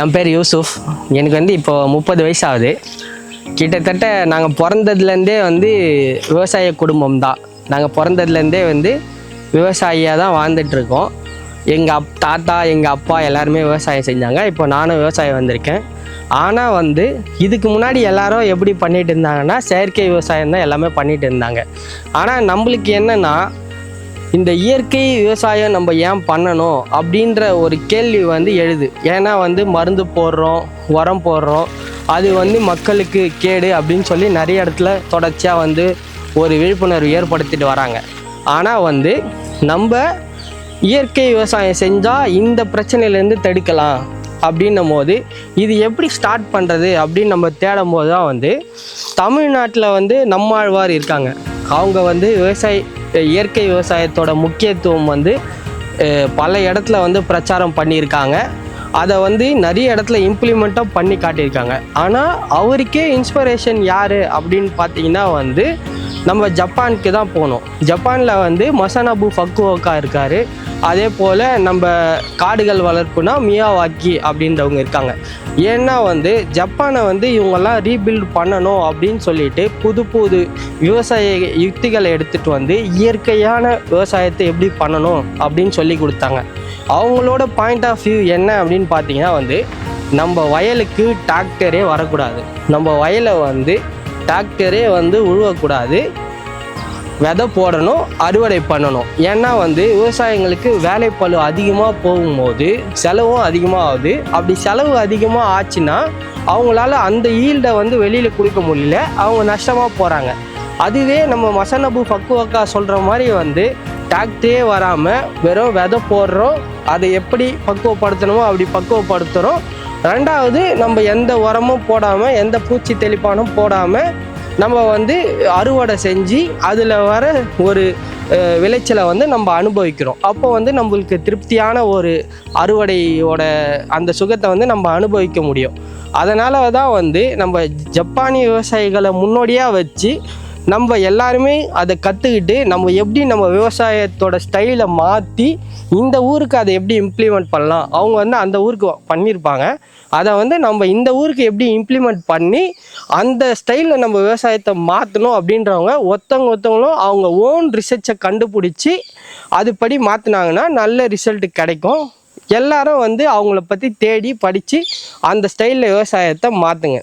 என் பேர் யூசுஃப். எனக்கு வந்து இப்போது முப்பது வயசு ஆகுது கிட்டத்தட்ட நாங்கள் பிறந்ததுலேருந்தே வந்து விவசாய குடும்பம் தான். நாங்கள் பிறந்ததுலேருந்தே வந்து விவசாயியாக தான் வாழ்ந்துட்டுருக்கோம். எங்கள் அப் தாத்தா எங்கள் அப்பா எல்லாருமே விவசாயம் செஞ்சாங்க. இப்போ நானும் விவசாயம் வந்திருக்கேன். ஆனால் வந்து இதுக்கு முன்னாடி எல்லாரும் எப்படி பண்ணிகிட்டு இருந்தாங்கன்னா செயற்கை விவசாயம் தான் எல்லாமே பண்ணிகிட்டு இருந்தாங்க. ஆனால் நம்மளுக்கு என்னென்னா இந்த இயற்கை விவசாயம் நம்ம ஏன் பண்ணணும் அப்படின்ற ஒரு கேள்வி வந்து எழுது. ஏன்னா வந்து மருந்து போடுறோம் உரம் போடுறோம் அது வந்து மக்களுக்கு கேடு அப்படின்னு சொல்லி நிறைய இடத்துல தொடர்ச்சியாக வந்து ஒரு விழிப்புணர்வு ஏற்படுத்திட்டு வராங்க. ஆனால் வந்து நம்ம இயற்கை விவசாயம் செஞ்சால் இந்த பிரச்சனையிலேருந்து தடுக்கலாம் அப்படின்னும் போது இது எப்படி ஸ்டார்ட் பண்ணுறது அப்படின்னு நம்ம தேடும் போது தான் வந்து தமிழ்நாட்டில் வந்து நம்மாழ்வார் இருக்காங்க. அவங்க வந்து விவசாய இயற்கை விவசாயத்தோட முக்கியத்துவம் வந்து பல இடத்துல வந்து பிரச்சாரம் பண்ணியிருக்காங்க. அதை வந்து நிறைய இடத்துல இம்ப்ளிமெண்ட்டும் பண்ணி காட்டியிருக்காங்க. ஆனால் அவருக்கே இன்ஸ்பிரேஷன் யார் அப்படின்னு பார்த்தீங்கன்னா வந்து நம்ம ஜப்பானுக்கு தான் போகணும். ஜப்பானில் வந்து மசனபு ஃபக்குவோக்கா இருக்கார். அதே போல் நம்ம காடுகள் வளர்ப்புனா மியாவாக்கி அப்படின்றவங்க இருக்காங்க. ஏன்னா வந்து ஜப்பானை வந்து இவங்கெல்லாம் ரீபில்ட் பண்ணணும் அப்படின்னு சொல்லிட்டு புது புது விவசாய யுக்திகளை எடுத்துகிட்டு வந்து இயற்கையான விவசாயத்தை எப்படி பண்ணணும் அப்படின்னு சொல்லி கொடுத்தாங்க. அவங்களோட பாயிண்ட் ஆஃப் வியூ என்ன அப்படின்னு பார்த்தீங்கன்னா வந்து நம்ம வயலுக்கு டிராக்டரே வரக்கூடாது. நம்ம வயலை வந்து டிராக்டரே வந்து உழுவக்கூடாது. விதை போடணும் அறுவடை பண்ணணும். ஏன்னா வந்து விவசாயிங்களுக்கு வேலைப்பழு அதிகமாக போகும்போது செலவும் அதிகமாக ஆகுது அப்படி செலவு அதிகமாக ஆச்சுன்னா அவங்களால அந்த ஈல்டை வந்து வெளியில் கொடுக்க முடியல. அவங்க நஷ்டமாக போகிறாங்க அதுவே நம்ம மசனபு பக்குவக்கா சொல்கிற மாதிரி வந்து டாக்டரே வராமல் வெறும் விதை போடுறோம் அதை எப்படி பக்குவப்படுத்தணுமோ அப்படி பக்குவப்படுத்துகிறோம் ரெண்டாவது நம்ம எந்த உரமும் போடாமல் எந்த பூச்சி தெளிப்பானும் போடாமல் நம்ம வந்து அறுவடை செஞ்சு அதில் வர ஒரு விளைச்சலை வந்து நம்ம அனுபவிக்கிறோம். அப்போ வந்து நம்மளுக்கு திருப்தியான ஒரு அறுவடையோட அந்த சுகத்தை வந்து நம்ம அனுபவிக்க முடியும். அதனால தான் வந்து நம்ம ஜப்பானிய விவசாயிகளை முன்னோடியாக வச்சு நம்ம எல்லாருமே அதை கற்றுக்கிட்டு நம்ம எப்படி நம்ம விவசாயத்தோட ஸ்டைலை மாற்றி இந்த ஊருக்கு அதை எப்படி இம்ப்ளிமெண்ட் பண்ணலாம்? அவங்க வந்து அந்த ஊருக்கு பண்ணியிருப்பாங்க அதை வந்து நம்ம இந்த ஊருக்கு எப்படி இம்ப்ளிமெண்ட் பண்ணி அந்த ஸ்டைலில் நம்ம விவசாயத்தை மாற்றணும் அப்படின்றவங்க ஒருத்தவங்க ஒருத்தவங்களும் அவங்க ஓன் ரிசர்ச்சை கண்டுபிடிச்சி அதுபடி மாற்றினாங்கன்னா நல்ல ரிசல்ட் கிடைக்கும். எல்லாரும் வந்து அவங்கள பற்றி தேடி படித்து அந்த ஸ்டைலில் விவசாயத்தை மாற்றுங்க